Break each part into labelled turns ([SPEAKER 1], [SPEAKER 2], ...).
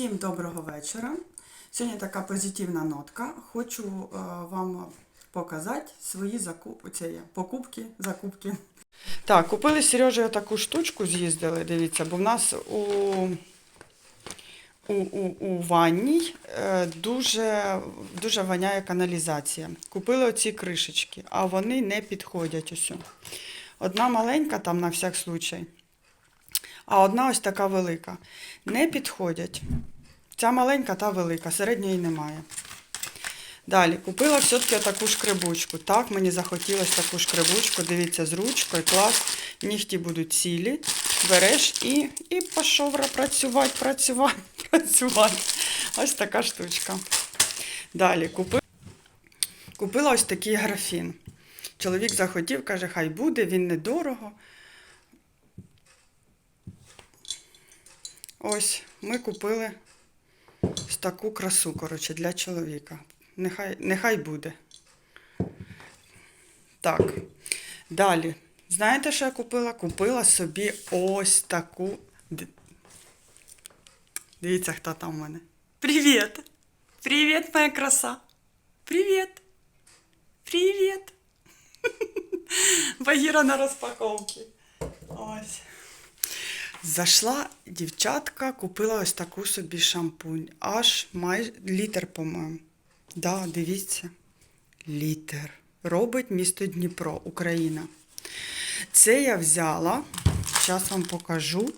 [SPEAKER 1] Всім доброго вечора. Сьогодні така позитивна нотка. Хочу е, вам показати свої заку- це покупки, закупки. Так, купили з Сережею таку штучку, з'їздили, дивіться, бо в нас у, у, у, у ванній е, дуже, дуже воняє каналізація. Купили оці кришечки, а вони не підходять усю. Одна маленька там на всяк случай, а одна ось така велика. Не підходять. Ця маленька та велика, середньої немає. Далі, купила все-таки таку шкребучку. Так, мені захотілося таку шкребучку. Дивіться, з ручкою, клас. Нігті будуть цілі. Береш і, і пішов працювати, працювати, працювати. Ось така штучка. Далі, купила, купила ось такий графін. Чоловік захотів, каже, хай буде, він недорого. Ось ми купили таку красу, коротше, для чоловіка. Нехай, нехай буде. Так. Далі. Знаєте, що я купила? Купила собі ось таку. Дивіться, хто там у мене. Привіт! Привіт, моя краса! Привіт! Привіт! Багіра на розпаковці. Ось. Зайшла дівчатка, купила ось таку собі шампунь. Аж майже літр, по-моєму. Да, дивіться. Літр. Робить місто Дніпро, Україна. Це я взяла. Зараз вам покажу.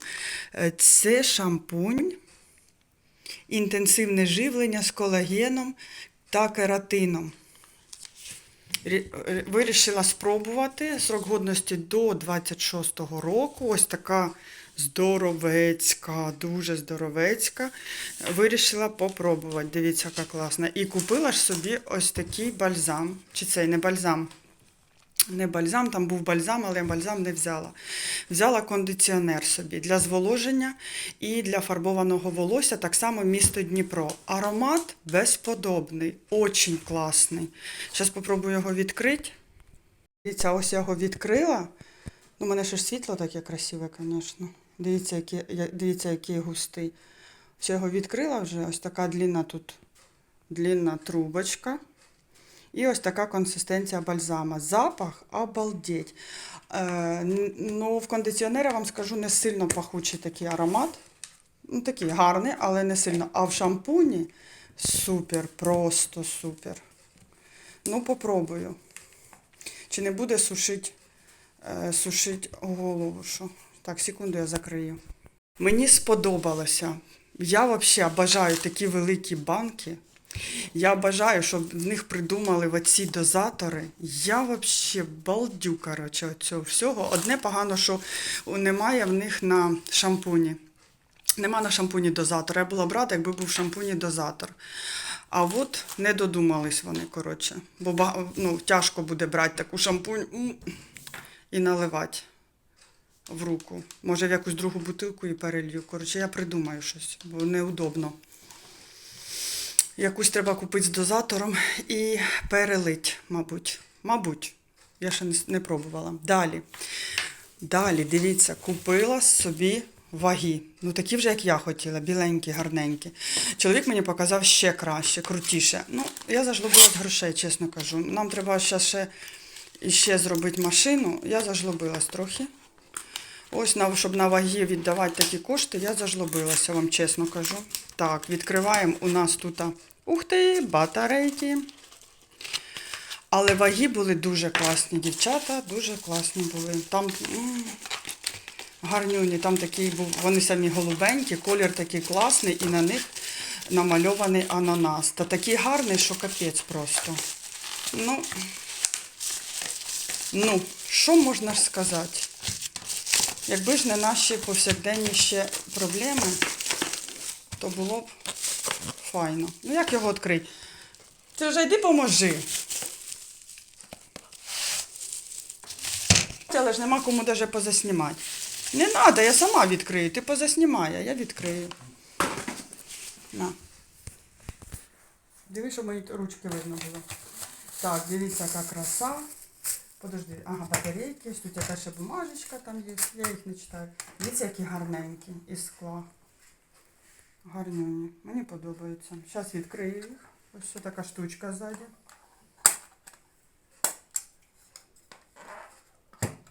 [SPEAKER 1] Е, Це шампунь. Інтенсивне живлення з колагеном та кератином. Е, Вирішила спробувати срок годності до 26-го року. Ось така здоровецька, дуже здоровецька. Вирішила попробувати. Дивіться, яка класна. І купила ж собі ось такий бальзам. Чи цей не бальзам? Не бальзам, там був бальзам, але я бальзам не взяла. Взяла кондиціонер собі для зволоження і для фарбованого волосся, так само місто Дніпро. Аромат безподобний, очень класний. Зараз спробую його відкрити. Дивіться, ось я його відкрила. Ну, у мене ж світло таке красиве, звісно. Дивіться, який, дивіться, який густий. Ось я його відкрила вже, ось така длінна тут длінна трубочка. І ось така консистенція бальзама. Запах обалдеть. Е, ну, в кондиціонері, вам скажу, не сильно пахучий такий аромат. Ну, такий гарний, але не сильно. А в шампуні супер, просто супер. Ну, попробую. Чи не буде сушить, е, сушить голову? Що? Так, секунду я закрию. Мені сподобалося. Я взагалі бажаю такі великі банки. Я бажаю, щоб в них придумали оці дозатори. Я взагалі балдю, коротше, цього всього. Одне погано, що немає в них на шампуні. Нема на шампуні дозатора. Я була б рада, якби був шампуні дозатор. А от не додумались вони, коротше. Бо ну, тяжко буде брати таку шампунь і наливати в руку. Може, в якусь другу бутилку і перелью. Коротше, я придумаю щось, бо неудобно. Якусь треба купити з дозатором і перелить, мабуть. Мабуть. Я ще не, пробувала. Далі. Далі, дивіться, купила собі ваги. Ну, такі вже, як я хотіла, біленькі, гарненькі. Чоловік мені показав ще краще, крутіше. Ну, я зажлобилась грошей, чесно кажу. Нам треба зараз ще, ще зробити машину. Я зажлобилась трохи. Ось, щоб на ваги віддавати такі кошти, я зажлобилася, вам чесно кажу. Так, відкриваємо у нас тут, ух ти, батарейки. Але ваги були дуже класні, дівчата, дуже класні були. Там гарнюні, там такий був, вони самі голубенькі, колір такий класний, і на них намальований ананас. Та такий гарний, що капець просто. Ну, ну, що можна ж сказати? Якби ж не наші повсякденні ще проблеми, то було б файно. Ну як його відкрити? Ти вже йди поможи. Але ж нема кому навіть позаснімати. Не треба, я сама відкрию. Ти позаснімай, а я відкрию. На. Диви, щоб мої ручки видно було. Так, дивіться, яка краса. Подожди, ага, батарейки, ось тут ще бумажечка там є, я їх не читаю. Дивіться, які гарненькі із скла. Гарнюні. Мені подобається. Зараз відкрию їх. Ось ще така штучка ззаді.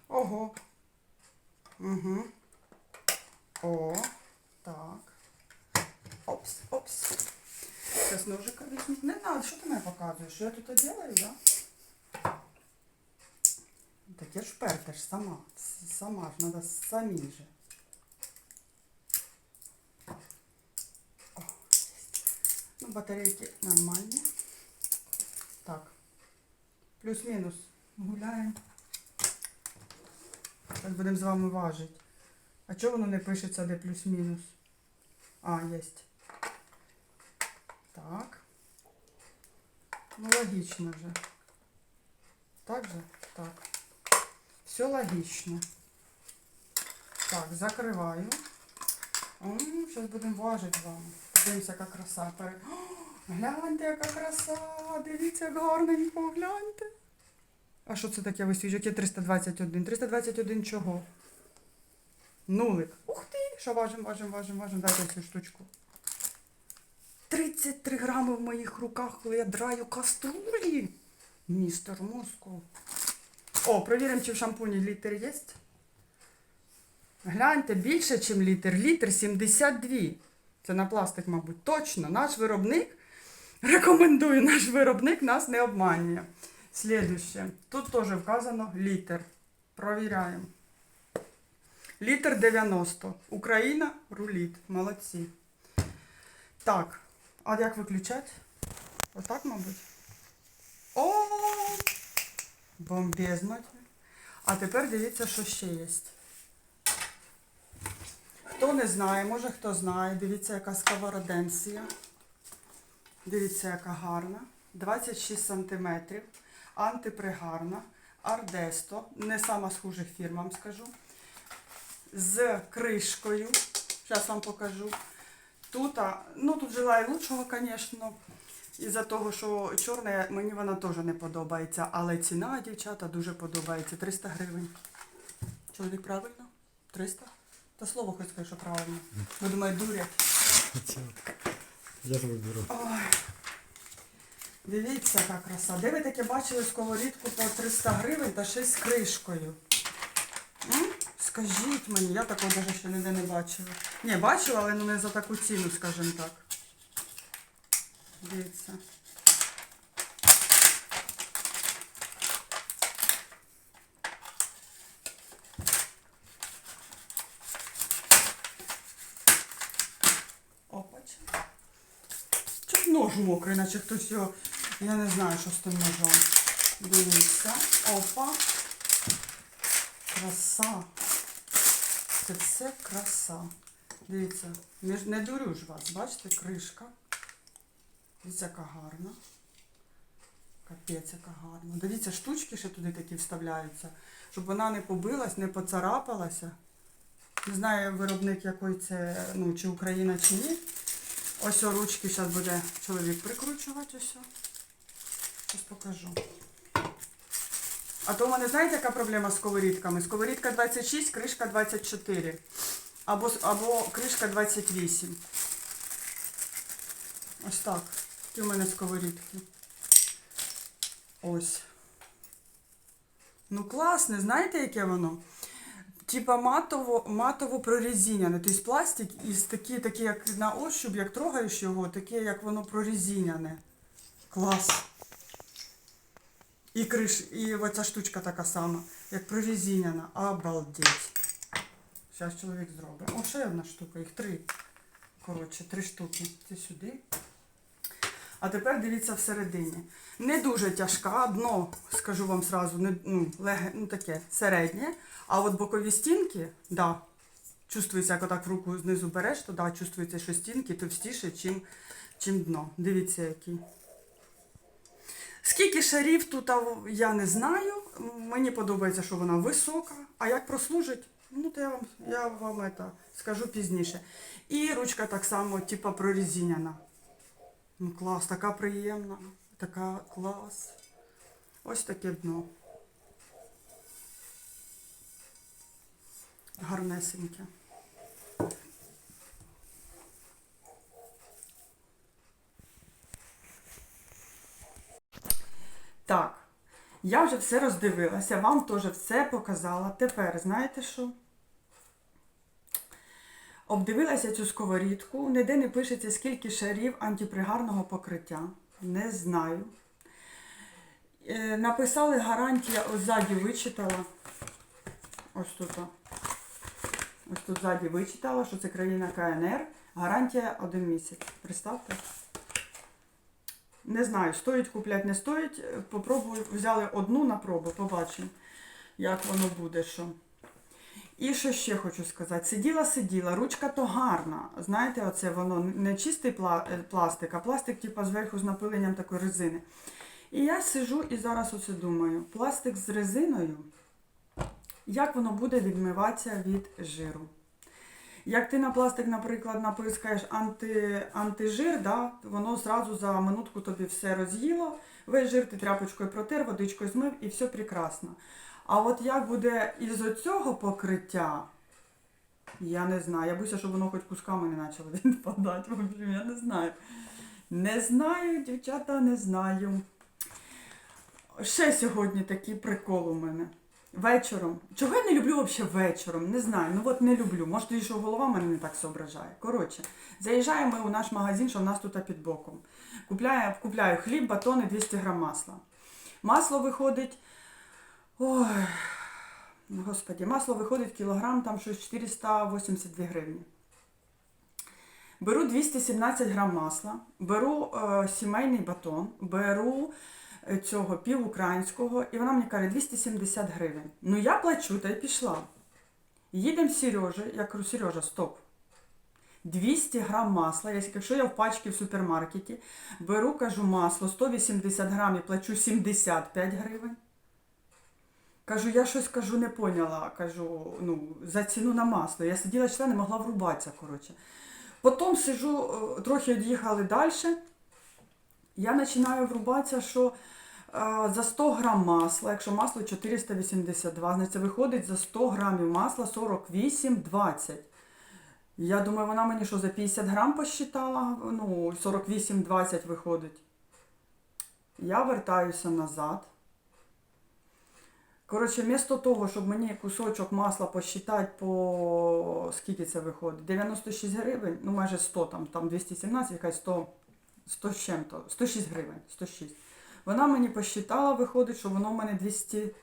[SPEAKER 1] Ого. Угу. О, так. Опс, опс. Сейчас ножика візьму. Не надо, що ти мене показуєш? Що я тут делаю, да? Так я ж перта ж сама. Сама ж, надо самі же. Ну, батарейки нормальні. Так. Плюс-мінус. Гуляємо. Зараз будемо з вами важити. А чого воно не пишеться, де плюс-мінус? А, єсть. Так. Ну, логично же. Так же? Так. Все логично. Так, закриваю. Зараз будемо важити з вами. Подивимося, яка краса. Гляньте, яка краса! Дивіться, як гарненько, гляньте. А що це таке висвіж? Яке 321? 321 чого? Нулик. Ух ти! Що важим, важим, важим, важим. Дайте цю штучку. 33 грами в моїх руках, коли я драю каструлі. Містер Москов. О, провіримо, чи в шампуні літр є. Гляньте, більше, ніж літр. Літр 72. Це на пластик, мабуть. Точно. Наш виробник, рекомендую, наш виробник нас не обманює. Слідуще. Тут теж вказано літр. Провіряємо. Літр 90. Україна руліт. Молодці. Так. А як виключати? Отак, мабуть. О! Бомбезно. А тепер дивіться, що ще є. Хто не знає, може хто знає, дивіться, яка сковороденція. Дивіться, яка гарна. 26 см. Антипригарна. Ардесто. Не сама схожих фірм, вам скажу. З кришкою. Зараз вам покажу. Тут, ну тут желаю лучшого, звісно. Із-за того, що чорне, мені вона теж не подобається. Але ціна, дівчата, дуже подобається. 300 гривень. Чоловік правильно? 300? Та слово хоч скажи, що правильно. Бо думаю, дурять.
[SPEAKER 2] Я ж виберу.
[SPEAKER 1] Ой. Дивіться, яка краса. Де ви таке бачили сковорідку по 300 гривень та ще й з кришкою? М? Скажіть мені, я такого навіть ще ніде не бачила. Ні, бачила, але ну не за таку ціну, скажімо так. Дивіться. Опач. Чуть нож мокрий, наче хтось його. Я не знаю, що з тим ножом. Дивіться. Опа. Краса. Це все краса. Дивіться, не, дурю ж вас, бачите, кришка. Дивіться, яка гарна. Капець, яка гарна. Дивіться, штучки ще туди такі вставляються, щоб вона не побилась, не поцарапалася. Не знаю, виробник який це, ну, чи Україна, чи ні. Ось о, ручки зараз буде чоловік прикручувати ось. Зараз покажу. А то у мене знаєте, яка проблема з сковорідками? Сковорідка 26, кришка 24. Або, або кришка 28. Ось так. Такі у мене сковорідки. Ось. Ну класне, знаєте, яке воно? Типа матово, матово прорезиняне. Тобто пластик із такі, такі, як на ощуп, як трогаєш його, таке, як воно прорезиняне. Клас. І криш, і оця штучка така сама, як прорезиняна. Обалдеть. Зараз чоловік зробить. О, ще одна штука, їх три. Коротше, три штуки. Це сюди. А тепер дивіться всередині. Не дуже тяжка, дно, скажу вам сразу, не, ну, леге, ну таке середнє. А от бокові стінки, да, чувствується, як отак в руку знизу береш, то да, чувствується, що стінки товстіше, чим, чим дно. Дивіться, який. Скільки шарів тут, я не знаю. Мені подобається, що вона висока. А як прослужить, ну то я вам, я вам это, скажу пізніше. І ручка так само, типа прорезиняна. Ну Клас, така приємна, така клас. Ось таке дно. Гарнесеньке. Так, я вже все роздивилася, вам теж все показала. Тепер, знаєте що? Обдивилася цю сковорідку, ніде не пишеться, скільки шарів антипригарного покриття. Не знаю. Е, Написали гарантія, ось ззаді вичитала. Ось тут. Ось тут ззаді вичитала, що це країна КНР. Гарантія один місяць. Представте. Не знаю, стоїть купляти, не стоїть. Попробую, взяли одну на пробу, побачимо, як воно буде. що. І що ще хочу сказати? Сиділа, сиділа, ручка то гарна. Знаєте, оце воно не чистий е, пластик, а пластик, типу, зверху з напиленням такої резини. І я сижу і зараз оце думаю: пластик з резиною, як воно буде відмиватися від жиру? Як ти на пластик, наприклад, напискаєш анти, антижир, да, воно зразу за минутку тобі все роз'їло, весь жир ти тряпочкою протер, водичкою змив і все прекрасно. А от як буде із оцього покриття, я не знаю. Я боюся, щоб воно хоч кусками не почало відпадати. В общем, я не знаю. Не знаю, дівчата, не знаю. Ще сьогодні такий прикол у мене. Вечором. Чого я не люблю взагалі вечором? Не знаю. Ну от не люблю. Може, що голова мене не так соображає. Коротше, заїжджаємо у наш магазин, що в нас тут під боком. Купляю, купляю хліб, батони, 200 грам масла. Масло виходить. Ой, господі, масло виходить кілограм, там щось 482 гривні. Беру 217 грам масла, беру е, сімейний батон, беру е, цього пів українського, і вона мені каже 270 гривень. Ну я плачу та й пішла. Їдемо з я кажу, Сережа, стоп. 200 грам масла, я- якщо я в пачці в супермаркеті, беру, кажу, масло 180 грам і плачу 75 гривень. Кажу, я щось кажу, не поняла. Кажу, ну, за ціну на масло. Я сиділа читала, не могла врубатися, коротше. Потім сижу, е, трохи від'їхали далі. Я починаю врубатися, що е, за 100 грам масла, якщо масло 482, значить виходить за 100 грамів масла 48,20. Я думаю, вона мені що за 50 грам посчитала, ну, 48,20 виходить. Я вертаюся назад. Коротше, вмісто того, щоб мені кусочок масла посчитати по скільки це виходить? 96 гривень, ну майже 100, там, там 217, якась 100, 100 з чим-то, 106 гривень, 106. Вона мені посчитала, виходить, що воно в мене 200,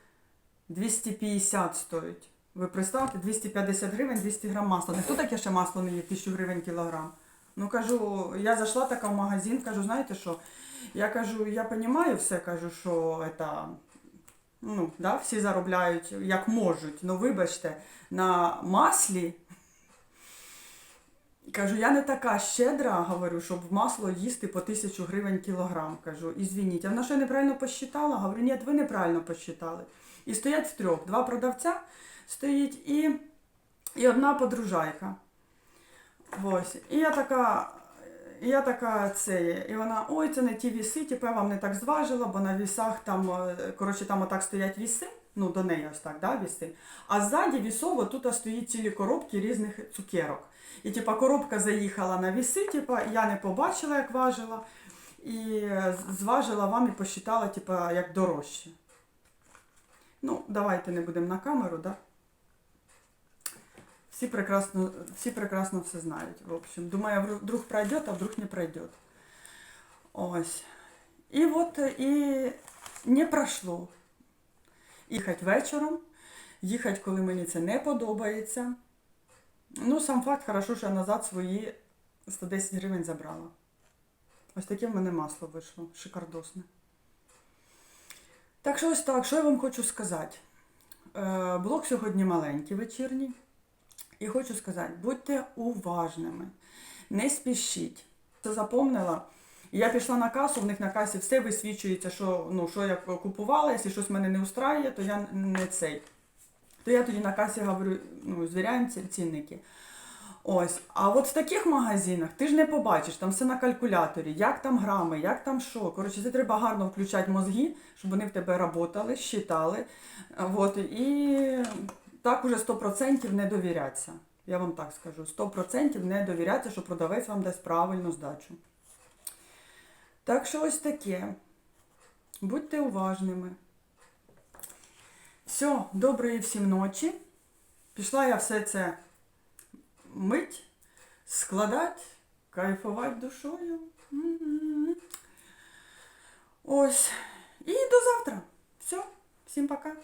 [SPEAKER 1] 250 стоїть. Ви представте, 250 гривень, 200 грам масла. Ніхто таке ще масло не є, 1000 гривень кілограм. Ну кажу, я зайшла така в магазин, кажу, знаєте що? Я кажу, я розумію все, кажу, що це, ну, да, всі заробляють як можуть. Ну, вибачте, на маслі. Кажу, я не така щедра, говорю, щоб масло їсти по тисячу гривень кілограм. Кажу, ізвініть. А вона що неправильно посчитала? Говорю, ні, ви неправильно посчитали. І стоять втрьох. Два продавця стоїть і, і одна подружайка. Ось. І я така, я така це, і вона, ой, це не ті віси, типу я вам не так зважила, бо на вісах там, е, коротше, там отак стоять віси, ну до неї ось так, да, віси. А ззаді вісово тут стоїть цілі коробки різних цукерок. І типа коробка заїхала на віси, типа, я не побачила, як важила, і зважила вам і посчитала, типа, як дорожче. Ну, давайте не будемо на камеру, да? Всі прекрасно, всі прекрасно все знають. В общем, думаю, вдруг- пройдет, а вдруг не пройдет. Ось. І от і не пройшло. Їхати вечором, їхати, коли мені це не подобається. Ну, сам факт, хорошо, що я назад свої 110 гривень забрала. Ось таке в мене масло вийшло, шикардосне. Так що ось так, що я вам хочу сказати. Е, блок сьогодні маленький вечірній. І хочу сказати, будьте уважними, не спішіть. Це запомнила. Я пішла на касу, в них на касі все висвічується, що, ну, що я купувала, якщо щось мене не устраює, то я не цей. То я тоді на касі говорю, ну, звіряємо цінники. Ось, а от в таких магазинах ти ж не побачиш, там все на калькуляторі, як там грами, як там що. Коротше, це треба гарно включати мозги, щоб вони в тебе працювали, щитали. І так уже 100% не довіряться. Я вам так скажу, 100% не довіряться, що продавець вам дасть правильну здачу. Так що ось таке. Будьте уважними. Все, доброї всім ночі. Пішла я все це мить, складати, кайфувати душою. Ось. І до завтра. Все, всім пока.